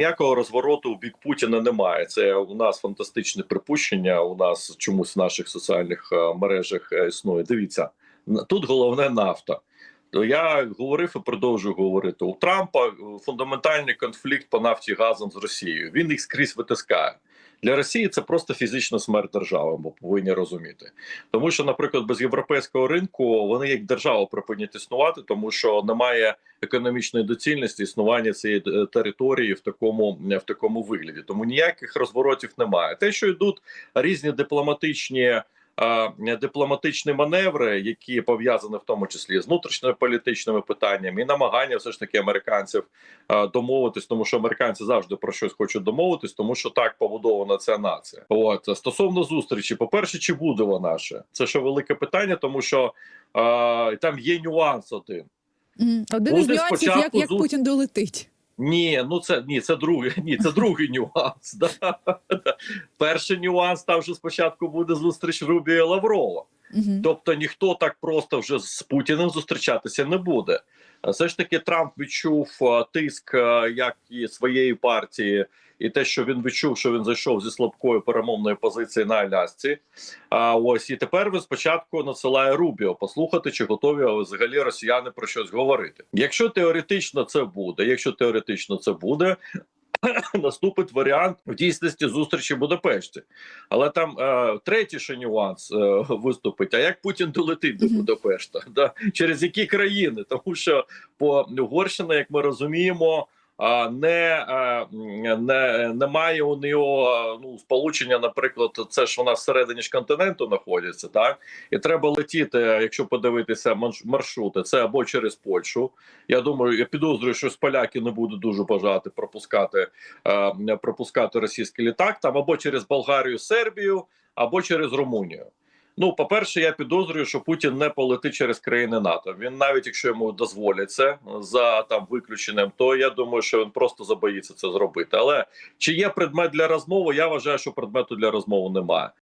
Ніякого розвороту в бік Путіна немає. Це у нас фантастичне припущення. У нас чомусь в наших соціальних е, мережах е, існує. Дивіться, тут головне нафта. То я говорив і продовжую говорити. У Трампа е, фундаментальний конфлікт по нафті газом з Росією. Він їх скрізь витискає. Для Росії це просто фізична смерть держави, бо повинні розуміти. Тому що, наприклад, без європейського ринку вони як держава припинять існувати, тому що немає економічної доцільності існування цієї е, території в такому в такому вигляді. Тому ніяких розворотів немає. Те, що йдуть різні дипломатичні. Дипломатичні маневри, які пов'язані в тому числі з внутрішньополітичними питаннями, і намагання все ж таки американців домовитись, тому що американці завжди про щось хочуть домовитись, тому що так побудована ця нація. От стосовно зустрічі, по перше, чи буде вона ще? Це ще велике питання, тому що е, там є нюанс один. Один Буде із нюансів, як, як Путін долетить. Ні, ну це ні, це другий. Ні, це другий нюанс. Да. Перший нюанс там вже спочатку буде зустріч Рубія Лаврова. Угу. Тобто ніхто так просто вже з Путіним зустрічатися не буде. А Все ж таки, Трамп відчув е, тиск е, як і своєї партії, і те, що він відчув, що він зайшов зі слабкою перемовною позиції на Алясці. А ось і тепер він спочатку надсилає Рубіо послухати, чи готові взагалі росіяни про щось говорити. Якщо теоретично це буде, якщо теоретично це буде. Наступить варіант в дійсності зустрічі в Будапешті, але там е, третій ще нюанс е, виступить. А як Путін долетить до Будапешта? Да? Через які країни? Тому що по Угорщина, як ми розуміємо, не, е, не немає у нього е, ну сполучення, наприклад, це ж вона всередині ж континенту знаходиться, так і треба летіти, якщо подивитися марш- маршрути, це або через Польщу. Я думаю, я підозрюю, що поляки не будуть дуже бажати пропускати, е, пропускати російський літак там або через Болгарію, Сербію, або через Румунію. Ну, по-перше, я підозрюю, що Путін не полетить через країни НАТО. Він навіть якщо йому дозволять це за там виключенням, то я думаю, що він просто забоїться це зробити. Але чи є предмет для розмови? Я вважаю, що предмету для розмови немає.